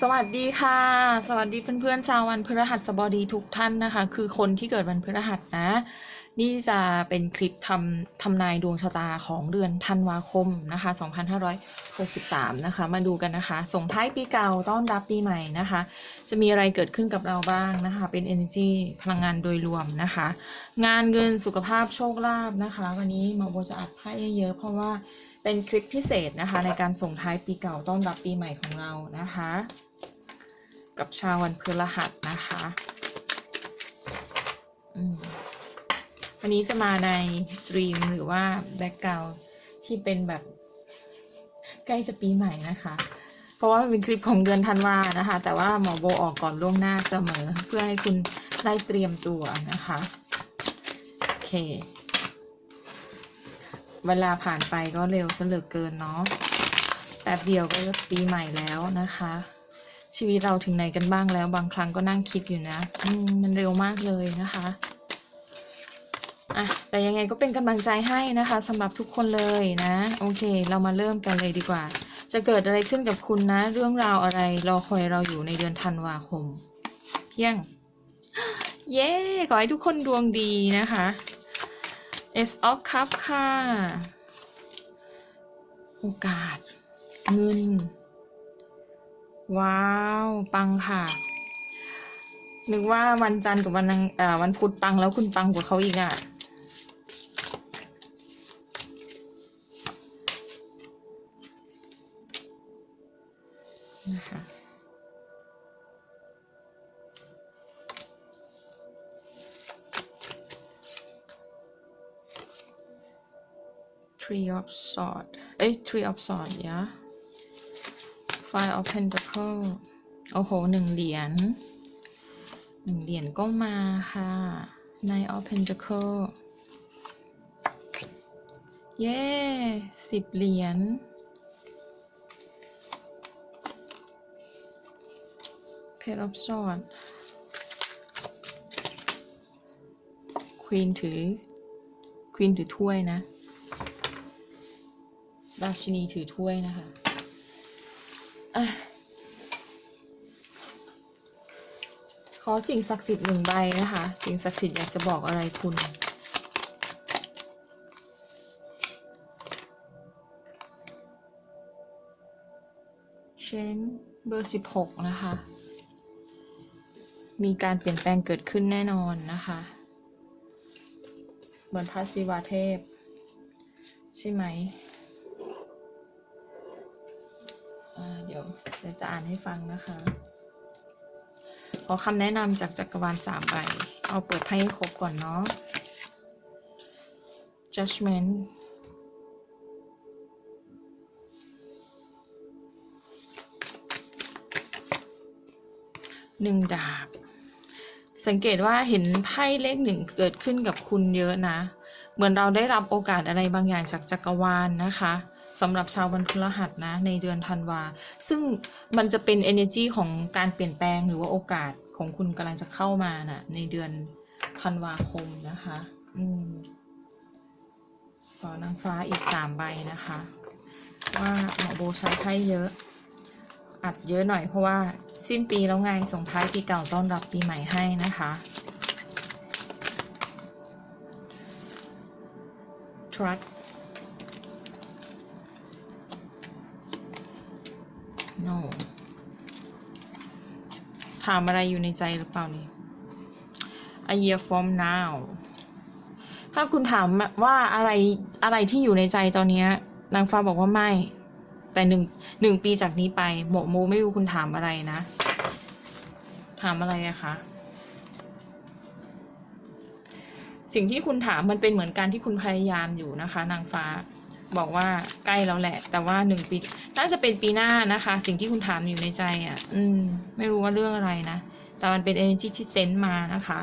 สวัสดีค่ะ สวัสดีเพื่อนๆชาววันพฤหัสบดีทุกท่านนะคะ คือคนที่เกิดวันพฤหัสนะ นี่จะเป็นคลิปทำทำนายดวงชะตาของเดือนธันวาคมนะคะ 2563 นะคะ มาดูกันนะคะส่งท้ายปีเก่าต้อนรับปีใหม่นะคะ จะมีอะไรเกิดขึ้นกับเราบ้างนะคะ เป็น energy พลังงานโดยรวมนะคะ งานเงินสุขภาพโชคลาภนะคะ วันนี้มาโบจะอัดไพ่เยอะๆเพราะว่า เป็นคลิปพิเศษนะคะ ในการส่งท้ายปีเก่าต้อนรับปีใหม่ของเรานะคะ กับชาววันพฤหัสนะคะอันนี้จะมาในดรีมหรือว่าแบ็กกราวที่เป็นแบบใกล้จะปีใหม่นะคะ เพราะว่ามันเป็นคลิปของเดือนธันวานะคะ แต่ว่าหมอโบออกก่อนล่วงหน้าเสมอ เพื่อให้คุณได้เตรียมตัวนะคะ โอเค เวลาผ่านไปก็เร็วซะเหลือเกินเนาะแป๊บเดียวก็ปีใหม่แล้วนะคะ ชีวิตเราถึงไหนกันบ้างแล้ว บางครั้งก็นั่งคิดอยู่นะอืมมันเร็วมากเลยนะคะอะแต่ยังไงก็เป็นกำลังใจให้นะคะสำหรับทุกคนเลยนะ โอเค เรามาเริ่มกันเลยดีกว่า จะเกิดอะไรขึ้นกับคุณนะ เรื่องราวอะไรรอคอยเราอยู่ในเดือนธันวาคม เพียง เย้ ขอให้ทุกคนดวงดีนะคะ S of Cup ค่ะ โอกาส เงิน ว้าว ปังค่ะ นึกว่าวันจันทร์กับวันอังเอ่อวันพุธปังแล้วคุณปังกว่าเขาอีกอะ่ะ นะคะ Three of Sword เอ้ย Three of Sword ยะ Five of Pentacle โอ้โหหนึ่งเหรียญหนึ่งเหรียญก็มาค่ะ Nine of Pentacle เย้สิบเหรียญเพชรอฟซอดควีนถือ ควีนถือถ้วยนะ ราชินีถือถ้วยนะคะ อะ ขอสิ่งศักดิ์สิทธิ์หนึ่งใบนะคะ สิ่งศักดิ์สิทธิ์อยากจะบอกอะไรคุณเชนเบอร์สิบหกนะคะ มีการเปลี่ยนแปลงเกิดขึ้นแน่นอนนะคะ เหมือนพระศิวาเทพ ใช่ไหม เดี๋ยวจะอ่านให้ฟังนะคะ ขอคำแนะนำจากจักรวาลสามใบ เอาเปิดไพ่ให้ครบก่อนเนาะ judgment หนึ่งดาบ สังเกตว่าเห็นไพ่เลขหนึ่งเกิดขึ้นกับคุณเยอะนะ เหมือนเราได้รับโอกาสอะไรบางอย่างจากจักรวาลนะคะ สำหรับชาววันพฤหัสนะในเดือนธันวา ซึ่งมันจะเป็น energy ของการเปลี่ยนแปลงหรือว่าโอกาสของคุณกำลังจะเข้ามานะ่ะในเดือนธันวาคมนะคะ อืมขอนางฟ้าอีกสามใบนะคะ ว่าหมอโบใช้ไพ่เยอะ อัดเยอะหน่อยเพราะว่าสิ้นปีแล้วไงส่งท้ายปีเก่าต้อนรับปีใหม่ให้นะคะ trust no ถามอะไรอยู่ในใจหรือเปล่านี่ a year from now ถ้าคุณถามว่าอะไรอะไรที่อยู่ในใจตอนนี้นางฟ้าบอกว่าไม่ แต่หนึ่งหนึ่งปีจากนี้ไปหมโมไม่รู้คุณถามอะไรนะ ถามอะไรอะคะสิ่งที่คุณถามมันเป็นเหมือนการที่คุณพยายามอยู่นะคะ นางฟ้า บอกว่าใกล้แล้วแหละ แต่ว่าหนึ่งปี น่าจะเป็นปีหน้านะคะ สิ่งที่คุณถามอยู่ในใจอะ่ะ อืม ไม่รู้ว่าเรื่องอะไรนะ แต่มันเป็น energy ที่เซนต์มานะคะ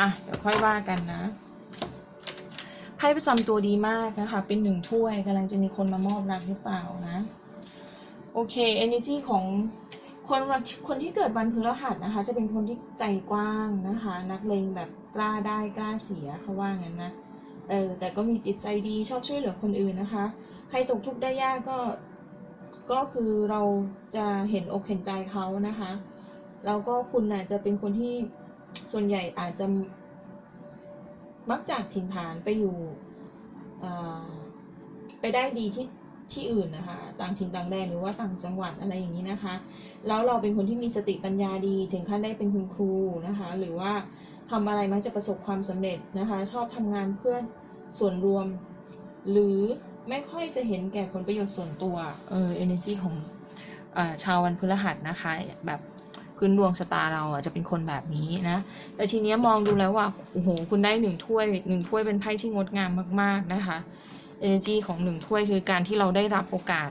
อะ เดี๋ยวค่อยว่ากันนะไพ่ประจำตัวดีมากนะคะ เป็นหนึ่งถ้วยกำลังจะมีคนมามอบรักหรือเปล่านะ โอเค energy ของคนวันคนที่เกิดวันพฤหัสนะคะ จะเป็นคนที่ใจกว้างนะคะ นักเลงแบบกล้าได้กล้าเสียเขาว่างั้นนะ เออแต่ก็มีจิตใจดีชอบช่วยเหลือคนอื่นนะคะ ใครตกทุกข์ได้ยากก็ ก็คือเราจะเห็นอกเห็นใจเขานะคะ แล้วก็คุณน่ะจะเป็นคนที่ส่วนใหญ่อาจจะมักจากถิ่นฐานไปอยู่ไปได้ดีที่ที่อื่นนะคะ ต่างถิ่นต่างแดนหรือว่าต่างจังหวัดอะไรอย่างนี้นะคะ แล้วเราเป็นคนที่มีสติปัญญาดีถึงขั้นได้เป็นคุณครูนะคะ หรือว่า ทำอะไรมักจะประสบความสำเร็จนะคะ ชอบทำงานเพื่อส่วนรวม หรือไม่ค่อยจะเห็นแก่ผลประโยชน์ส่วนตัว เออ energy ของออชาววันพฤหัสนะคะ แบบพื้นดวงชะตาเราอะจะเป็นคนแบบนี้นะ แต่ทีเนี้ยมองดูแล้วว่า โอ้โห คุณได้หนึ่งถ้วยหนึ่งถ้วยเป็นไพ่ที่งดงามมาก ๆ นะคะ energy ของหนึ่งถ้วยคือการที่เราได้รับโอกาส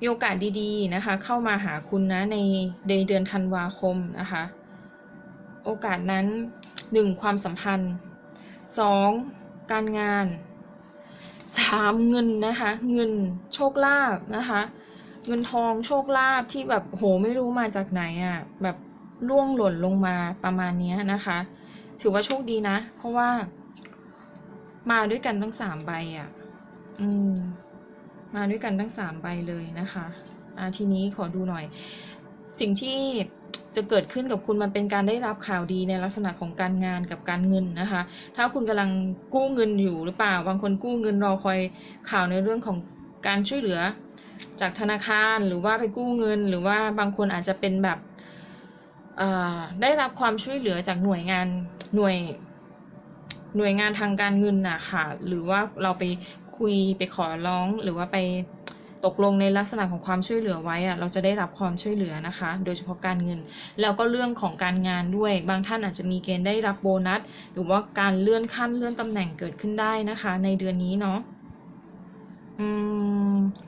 มีโอกาสดี ๆ นะคะ เข้ามาหาคุณนะในในเดือนธันวาคมนะคะ โอกาสนั้นหนึ่งความสัมพันธ์สองการงานสามเงินนะคะ เงินโชคลาภนะคะ เงินทองโชคลาภที่แบบโหไม่รู้มาจากไหนอะ่ะแบบล่วงหล่นลงมาประมาณนี้นะคะ ถือว่าโชคดีนะ เพราะว่า มาด้วยกันทั้งสามใบอะ่ะ อืม มาด้วยกันทั้งสามใบเลยนะคะ อ่าทีนี้ขอดูหน่อย สิ่งที่ จะเกิดขึ้นกับคุณมันเป็นการได้รับข่าวดีในลักษณะของการงานกับการเงินนะคะ ถ้าคุณกำลังกู้เงินอยู่หรือเปล่า บางคนกู้เงินรอคอยข่าวในเรื่องของการช่วยเหลือ จากธนาคารหรือว่าไปกู้เงิน หรือว่าบางคนอาจจะเป็นแบบได้รับความช่วยเหลือจากหน่วยงานหน่วยหน่วยงานทางการเงินน่ะค่ะหรือว่าเราไปคุยไปขอร้องหรือว่าไป ตกลงในลักษณะของความช่วยเหลือไว้อะเราจะได้รับความช่วยเหลือนะคะ โดยเฉพาะการเงิน แล้วก็เรื่องของการงานด้วย บางท่านอาจจะมีเกณฑ์ได้รับโบนัส หรือว่าการเลื่อนขั้นเลื่อนตำแหน่งเกิดขึ้นได้นะคะ ในเดือนนี้เนาะอืม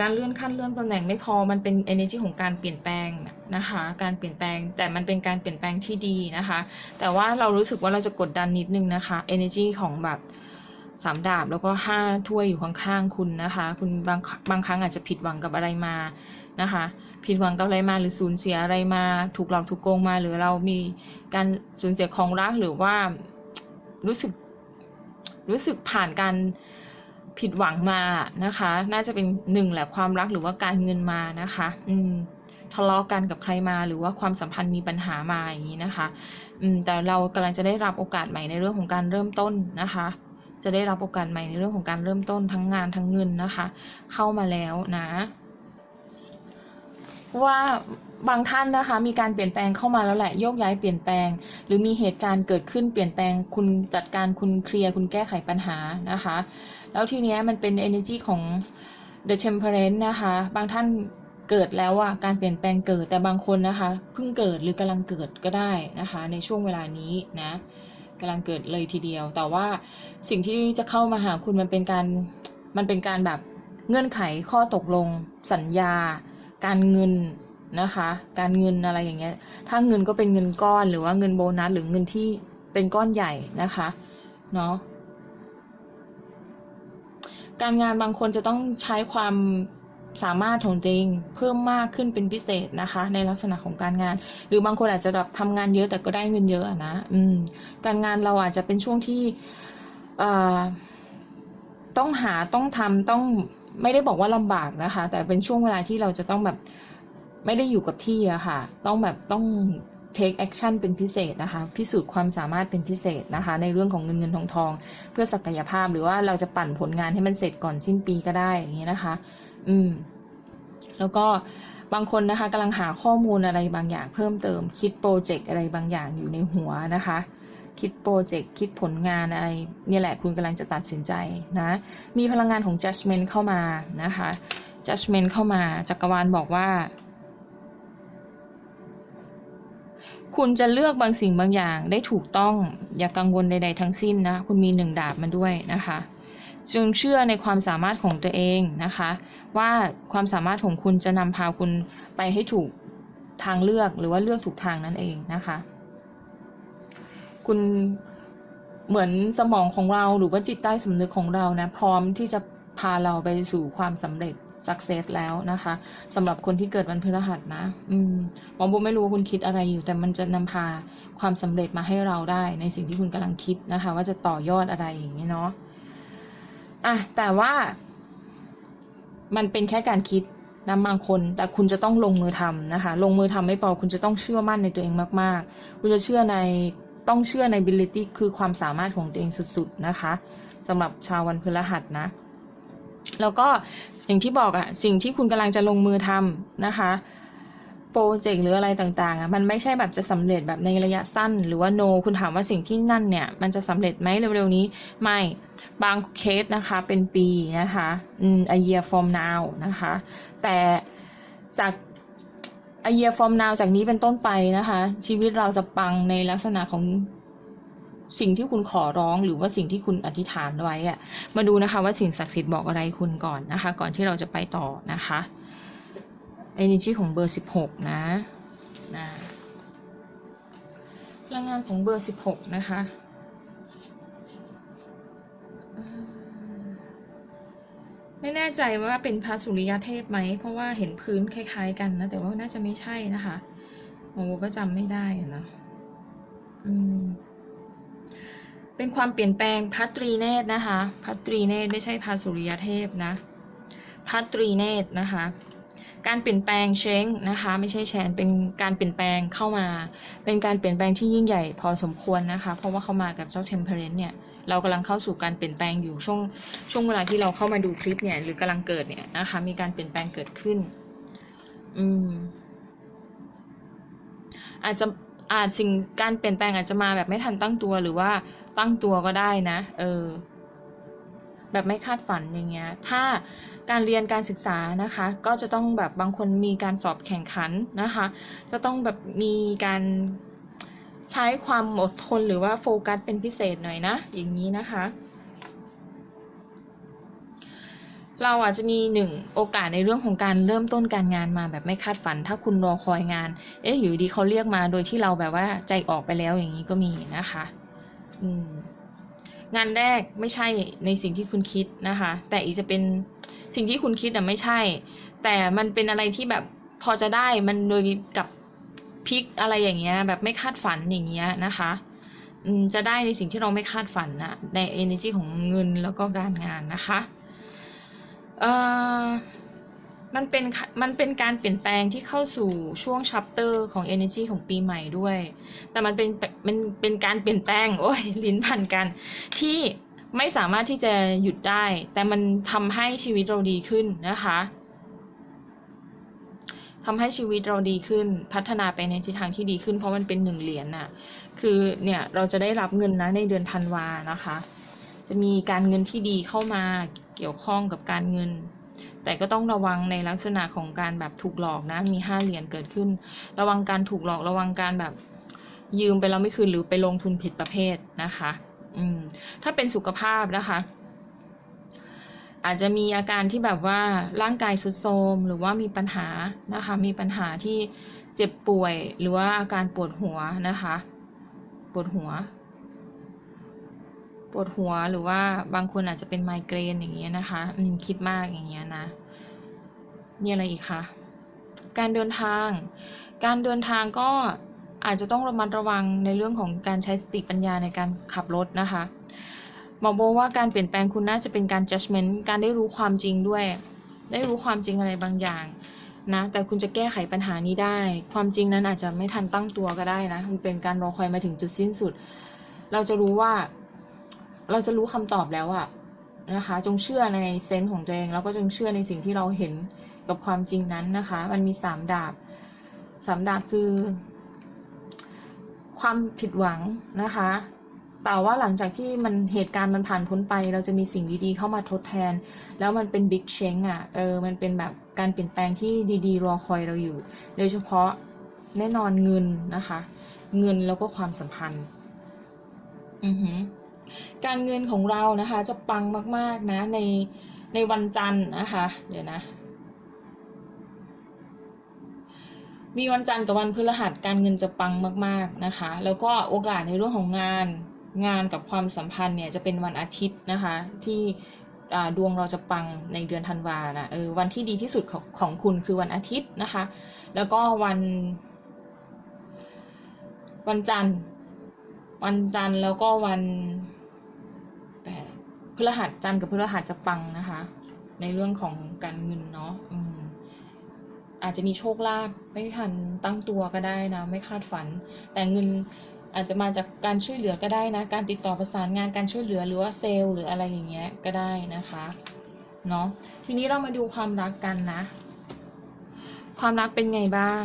การเลื่อนขั้นเลื่อนตำแหน่งไม่พอมันเป็น energy ของการเปลี่ยนแปลงนะคะ การเปลี่ยนแปลงแต่มันเป็นการเปลี่ยนแปลงที่ดีนะคะ แต่ว่าเรารู้สึกว่าเราจะกดดันนิดนึงนะคะ energy ของแบบ สามดาบแล้วก็ห้าถ้วยอยู่ข้างๆคุณนะคะ คุณบางบางครั้งอาจจะผิดหวังกับอะไรมานะคะ ผิดหวังกับอะไรมาหรือสูญเสียอะไรมา ถูกหลอกถูกโกงมาหรือเรามีการสูญเสียของรักหรือว่ารู้สึกรู้สึกผ่านการผิดหวังมานะคะ น่าจะเป็นหนึ่งแหละความรักหรือว่าการเงินมานะคะ อืมทะเลาะกันกับใครมาหรือว่าความสัมพันธ์มีปัญหามาอย่างนี้นะคะ อืมแต่เรากำลังจะได้รับโอกาสใหม่ในเรื่องของการเริ่มต้นนะคะ จะได้รับโอกาสใหม่ในเรื่องของการเริ่มต้นทั้งงานทั้งเงินนะคะ เข้ามาแล้วนะ ว่าบางท่านนะคะมีการเปลี่ยนแปลงเข้ามาแล้วแหละโยกย้ายเปลี่ยนแปลง หรือมีเหตุการณ์เกิดขึ้นเปลี่ยนแปลงคุณจัดการคุณเคลียร์คุณแก้ไขปัญหานะคะ แล้วทีเนี้ยมันเป็น energy ของ the temperance นะคะ บางท่านเกิดแล้วอะการเปลี่ยนแปลงเกิดแต่บางคนนะคะเพิ่งเกิดหรือกำลังเกิดก็ได้นะคะ ในช่วงเวลานี้นะ กำลังเกิดเลยทีเดียว แต่ว่าสิ่งที่จะเข้ามาหาคุณมันเป็นการมันเป็นการแบบเงื่อนไขข้อตกลง สัญญา การเงินนะคะ การเงินอะไรอย่างเงี้ย ถ้าเงินก็เป็นเงินก้อนหรือว่าเงินโบนัสหรือเงินที่เป็นก้อนใหญ่นะคะเนาะการงานบางคนจะต้องใช้ความ สามารถของตัวเองเพิ่มมากขึ้นเป็นพิเศษนะคะ ในลักษณะของการงาน หรือบางคนอาจจะแบบทำงานเยอะแต่ก็ได้เงินเยอะนะอืมการงานเราอาจจะเป็นช่วงที่เอ่อต้องหาต้องทำต้องไม่ได้บอกว่าลำบากนะคะ แต่เป็นช่วงเวลาที่เราจะต้องแบบไม่ได้อยู่กับที่อะค่ะ ต้องแบบต้อง take action เป็นพิเศษนะคะ พิสูจน์ความสามารถเป็นพิเศษนะคะ ในเรื่องของเงินเงินทองทอง เพื่อศักยภาพหรือว่าเราจะปั่นผลงานให้มันเสร็จก่อนสิ้นปีก็ได้อย่างนี้นะคะ อืม แล้วก็บางคนนะคะกำลังหาข้อมูลอะไรบางอย่างเพิ่มเติม คิดโปรเจกต์อะไรบางอย่างอยู่ในหัวนะคะ คิดโปรเจกต์คิดผลงานอะไรเนี่ยแหละคุณกำลังจะตัดสินใจนะ มีพลังงานของ judgment เข้ามานะคะ judgment เข้ามาจักรวาลบอกว่า คุณจะเลือกบางสิ่งบางอย่างได้ถูกต้องอย่ากังวลใด ๆ ทั้งสิ้นนะ คุณมีหนึ่งดาบมาด้วยนะคะ จงเชื่อในความสามารถของตัวเองนะคะ ว่าความสามารถของคุณจะนำพาคุณไปให้ถูกทางเลือกหรือว่าเลือกถูกทางนั่นเองนะคะ คุณเหมือนสมองของเราหรือว่าจิตใต้สำนึกของเรานะพร้อมที่จะพาเราไปสู่ความสำเร็จ success แล้วนะคะสำหรับคนที่เกิดวันพฤหัสนะ อืมหมอโบไม่รู้ว่าคุณคิดอะไรอยู่ แต่มันจะนำพาความสำเร็จมาให้เราได้ในสิ่งที่คุณกำลังคิดนะคะ ว่าจะต่อยอดอะไรอย่างนี้เนาะ อะแต่ว่า มันเป็นแค่การคิดนะบางคน แต่คุณจะต้องลงมือทำนะคะ ลงมือทำไม่พอคุณจะต้องเชื่อมั่นในตัวเองมาก ๆ คุณจะเชื่อในต้องเชื่อใน ability คือความสามารถของตัวเองสุด ๆ นะคะสำหรับชาววันพฤหัสนะ แล้วก็อย่างที่บอกอะสิ่งที่คุณกำลังจะลงมือทำนะคะ ปรเจกต์หรืออะไรต่างๆอะมันไม่ใช่แบบจะสำเร็จแบบในระยะสั้น หรือว่า no คุณถามว่าสิ่งที่นั่นเนี่ย มันจะสำเร็จไหมเร็วๆนี้ ไม่บางเคสนะคะเป็นปีนะคะอืม a year from now นะคะ แต่จาก a year from now จากนี้เป็นต้นไปนะคะ ชีวิตเราจะปังในลักษณะของสิ่งที่คุณขอร้องหรือว่าสิ่งที่คุณอธิษฐานไว้อะมาดูนะคะว่าสิ่งศักดิ์สิทธิ์บอกอะไรคุณก่อนนะคะ ก่อนที่เราจะไปต่อนะคะ energy ของเบอร์สิบหกนะนะพลังงานของเบอร์สิบหกนะคะไม่แน่ใจว่าเป็นพระสุริยเทพไหม เพราะว่าเห็นพื้นคล้ายๆกันนะ แต่ว่าน่าจะไม่ใช่นะคะโมก็จำไม่ได้นะอืมเป็นความเปลี่ยนแปลงพัตรีเนตรนะคะพัตรีเนตรไม่ใช่พระสุริยเทพนะพัตรีเนตรนะคะ การเปลี่ยนแปลงเช้งนะคะ ไม่ใช่แชนเป็นการเปลี่ยนแปลงเข้ามา เป็นการเปลี่ยนแปลงที่ยิ่งใหญ่พอสมควรนะคะ เพราะว่าเข้ามากับเจ้าเทมเพลนเนี่ยเรากำลังเข้าสู่การเปลี่ยนแปลงอยู่ช่วงช่วงเวลาที่เราเข้ามาดูคลิปเนี่ยหรือกำลังเกิดเนี่ยนะคะมีการเปลี่ยนแปลงเกิดขึ้น อืม อาจจะอาจสิ่งการเปลี่ยนแปลงอาจจะมาแบบไม่ทันตั้งตัวหรือว่าตั้งตัวก็ได้นะ เออ แบบไม่คาดฝันอย่างเงี้ย ถ้าการเรียนการศึกษานะคะ ก็จะต้องแบบบางคนมีการสอบแข่งขันนะคะ จะต้องแบบมีการใช้ความอดทนหรือว่าโฟกัสเป็นพิเศษหน่อยนะ อย่างนี้นะคะ เราอาจจะมีหนึ่งโอกาสในเรื่องของการเริ่มต้นการงานมาแบบไม่คาดฝัน ถ้าคุณรอคอยงาน เอ๊ะอยู่ดีเขาเรียกมาโดยที่เราแบบว่าใจออกไปแล้วอย่างนี้ก็มีนะคะ อืม งานแรกไม่ใช่ในสิ่งที่คุณคิดนะคะ แต่อีจะเป็นสิ่งที่คุณคิดอะไม่ใช่ แต่มันเป็นอะไรที่แบบพอจะได้มันโดยกับพลิกอะไรอย่างเงี้ย แบบไม่คาดฝันอย่างเงี้ยนะคะจะได้ในสิ่งที่เราไม่คาดฝันนะใน energy ของเงินแล้วก็การงานนะคะ เอ่อ มันเป็นมันเป็นการเปลี่ยนแปลงที่เข้าสู่ช่วงชัปเตอร์ของ energy ของปีใหม่ด้วย แต่มันเป็นเป็นเป็นการเปลี่ยนแปลง โอ้ยลิ้นพันกัน ที่ไม่สามารถที่จะหยุดได้ แต่มันทำให้ชีวิตเราดีขึ้นนะคะทำให้ชีวิตเราดีขึ้นพัฒนาไปในทิศทางที่ดีขึ้น เพราะมันเป็นหนึ่งเหรียญน่ะ คือเนี่ยเราจะได้รับเงินนะในเดือนธันวานะคะ จะมีการเงินที่ดีเข้ามาเกี่ยวข้องกับการเงิน แต่ก็ต้องระวังในลักษณะของการแบบถูกหลอกนะ มีห้าเหรียญเกิดขึ้น ระวังการถูกหลอก ระวังการแบบยืมไปแล้วไม่คืนหรือไปลงทุนผิดประเภทนะคะ อืม ถ้าเป็นสุขภาพนะคะ อาจจะมีอาการที่แบบว่าร่างกายสุดโทรมหรือว่ามีปัญหานะคะ มีปัญหาที่เจ็บป่วยหรือว่าอาการปวดหัวนะคะ ปวดหัว วดหัวหรือว่าบางคนอาจจะเป็นไมเกรนอย่างเงี้ยนะคะ อืมคิดมากอย่างเงี้ยนะ มีอะไรอีกคะการเดินทาง การเดินทางก็อาจจะต้องระมัดระวังในเรื่องของการใช้สติปัญญาในการขับรถนะคะหมอโบว่าการเปลี่ยนแปลงคุณน่าจะเป็นการ judgment การได้รู้ความจริงด้วย ได้รู้ความจริงอะไรบางอย่างนะ แต่คุณจะแก้ไขปัญหานี้ได้ ความจริงนั้นอาจจะไม่ทันตั้งตัวก็ได้นะ มันเป็นการรอคอยมาถึงจุดสิ้นสุด เราจะรู้ว่า เราจะรู้คำตอบแล้วอะนะคะ จงเชื่อในเซนส์ของตัวเอง แล้วก็จงเชื่อในสิ่งที่เราเห็นกับความจริงนั้นนะคะ มันมีสามดาบสามดาบคือ ความผิดหวังนะคะ แต่ว่าหลังจากที่มันเหตุการณ์มันผ่านพ้นไป เราจะมีสิ่งดีๆเข้ามาทดแทน แล้วมันเป็นบิ๊กเชงอะ เออ มันเป็นแบบการเปลี่ยนแปลงที่ดีๆ รอคอยเราอยู่ โดยเฉพาะแน่นอนเงินนะคะ เงินแล้วก็ความสัมพันธ์ อือหือ การเงินของเรานะคะจะปังมากๆนะในในวันจันทร์นะคะ เดี๋ยวนะมีวันจันทร์กับวันพฤหัสการเงินจะปังมาก ๆนะคะ แล้วก็โอกาสในเรื่องของงานงานกับความสัมพันธ์เนี่ยจะเป็นวันอาทิตย์นะคะ ที่ดวงเราจะปังในเดือนธันวานะเออวันที่ดีที่สุดของของคุณคือวันอาทิตย์นะคะ แล้วก็วัน วันจันทร์ วันจันทร์แล้วก็วัน พฤหัสจันทร์กับพฤหัสจะปังนะคะ ในเรื่องของการเงินเนาะอืมอาจจะมีโชคลาภไม่ทันตั้งตัวก็ได้นะ ไม่คาดฝัน แต่เงินอาจจะมาจากการช่วยเหลือก็ได้นะ การติดต่อประสานงานการช่วยเหลือหรือว่าเซลล์หรืออะไรอย่างเงี้ยก็ได้นะคะเนาะทีนี้เรามาดูความรักกันนะ ความรักเป็นไงบ้าง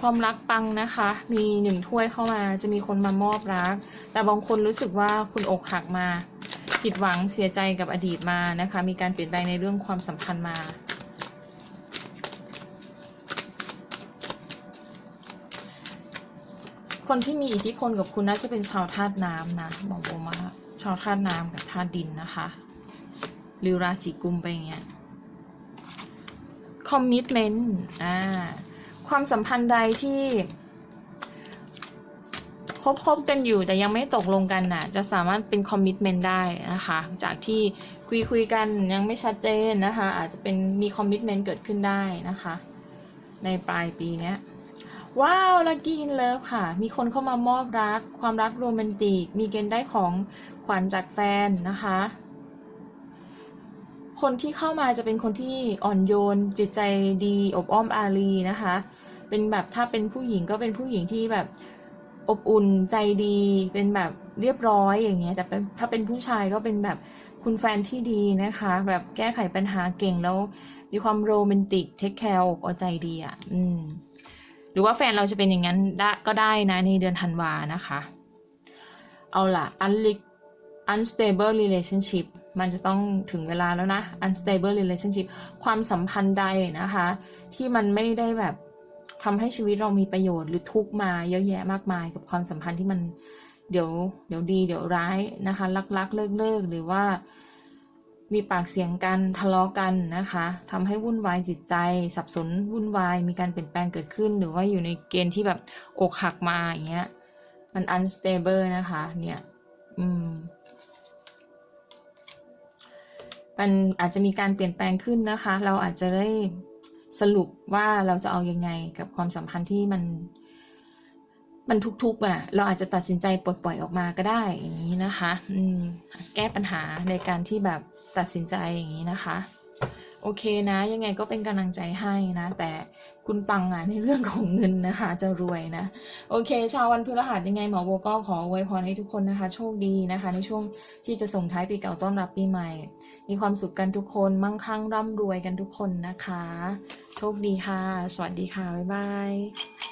ความรักปังนะคะ มีหนึ่งถ้วยเข้ามาจะมีคนมามอบรัก แต่บางคนรู้สึกว่าคุณอกหักมา ผิดหวังเสียใจกับอดีตมานะคะ มีการเปลี่ยนแปลงในเรื่องความสัมพันธ์มา คนที่มีอิทธิพลกับคุณน่าจะเป็นชาวธาตุน้ำนะบอกโบมาชาวธาตุน้ำกับธาตุดินนะคะหรือราศีกุมไปอย่างเงี้ยคอมมิ t เมนต์อ่า ความสัมพันธ์ใดที่คบคบกันอยู่แต่ยังไม่ตกลงกันน่ะ จะสามารถเป็นคอมมิ t เมนต์ได้นะคะ จากที่คุยคุยกันยังไม่ชัดเจนนะคะ อาจจะเป็นมีคอมมิ t เมนต์เกิดขึ้นได้นะคะ ในปลายปีเนี้ยว้าวลั c กี้อินเลิฟค่ะ มีคนเข้ามามอบรัก ความรักโรแมนติก มีเกณฑ์ได้ของขวัญจากแฟนนะคะ คนที่เข้ามาจะเป็นคนที่อ่อนโยน จิตใจดีอบอ้อมอารีนะคะ เป็นแบบถ้าเป็นผู้หญิงก็เป็นผู้หญิงที่แบบอบอุ่นใจดีเป็นแบบเรียบร้อยอย่างเงี้ยแต่ถ้าเป็นผู้ชายก็เป็นแบบคุณแฟนที่ดีนะคะ แบบแก้ไขปัญหาเก่งแล้วมีความโรแมนติกเทคแคร์อกเอาใจดีอะอืมหรือว่าแฟนเราจะเป็นอย่างนั้นได้ก็ได้นะในเดือนธันวานะคะ เอาล่ะ unstable relationship มันจะต้องถึงเวลาแล้วนะ unstable relationship ความสัมพันธ์ใดนะคะ ที่มันไม่ได้แบบทำให้ชีวิตเรามีประโยชน์หรือทุกมาเยอะแยะมากมายกับความสัมพันธ์ที่มันเดี๋ยวเดี๋ยวดีเดี๋ยวร้ายนะคะรักๆเลิกเลิกหรือว่ามีปากเสียงกันทะเลาะกันนะคะทำให้วุ่นวายจิตใจ สับสนวุ่นวาย มีการเปลี่ยนแปลงเกิดขึ้น หรือว่าอยู่ในเกณฑ์ที่แบบอกหักมาอย่างเงี้ยมัน unstable นะคะ เนี่ย อืม มันอาจจะมีการเปลี่ยนแปลงขึ้นนะคะ เราอาจจะได้สรุปว่าเราจะเอายังไงกับความสัมพันธ์ที่มัน มันทุกๆอะ เราอาจจะตัดสินใจปลดปล่อยออกมาก็ได้อย่างนี้นะคะ อืม แก้ปัญหาในการที่แบบตัดสินใจอย่างนี้นะคะ โอเคนะ ยังไงก็เป็นกำลังใจให้นะ แต่คุณปังอะในเรื่องของเงินนะคะ จะรวยนะ โอเค ชาววันพฤหัสยังไงหมอโบก็ขออวยพรให้ทุกคนนะคะ โชคดีนะคะ ในช่วงที่จะส่งท้ายปีเก่าต้อนรับปีใหม่ มีความสุขกันทุกคนมั่งคั่งร่ำรวยกันทุกคนนะคะ โชคดีค่ะ สวัสดีค่ะบ๊ายบาย